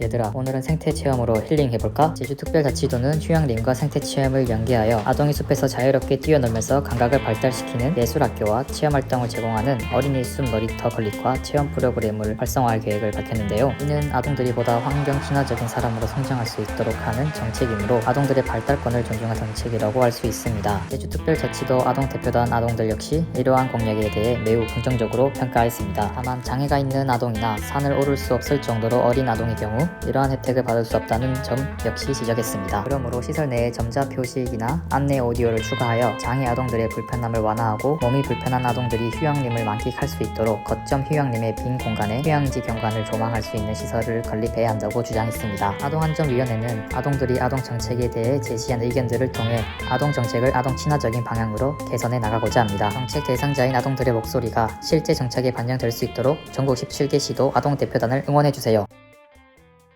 얘들아 오늘은 생태 체험으로 힐링 해볼까? 제주특별자치도는 휴양림과 생태 체험을 연계하여 아동이 숲에서 자유롭게 뛰어놀면서 감각을 발달시키는 예술학교와 체험활동을 제공하는 어린이 숲 놀이터 건립과 체험 프로그램을 활성화할 계획을 밝혔는데요. 이는 아동들이 보다 환경 친화적인 사람으로 성장할 수 있도록 하는 정책이므로 아동들의 발달권을 존중한 정책이라고 할 수 있습니다. 제주특별자치도 아동대표단 아동들 역시 이러한 공약에 대해 매우 긍정적으로 평가했습니다. 다만 장애가 있는 아동이나 산을 오를 수 없을 정도로 어린 아동의 경우 이러한 혜택을 받을 수 없다는 점 역시 지적했습니다. 그러므로 시설 내에 점자 표식이나 안내 오디오를 추가하여 장애 아동들의 불편함을 완화하고 몸이 불편한 아동들이 휴양림을 만끽할 수 있도록 거점 휴양림의 빈 공간에 휴양지 경관을 조망할 수 있는 시설을 건립해야 한다고 주장했습니다. 아동안전위원회는 아동들이 아동 정책에 대해 제시한 의견들을 통해 아동 정책을 아동 친화적인 방향으로 개선해 나가고자 합니다. 정책 대상자인 아동들의 목소리가 실제 정책에 반영될 수 있도록 전국 17개 시도 아동 대표단을 응원해 주세요.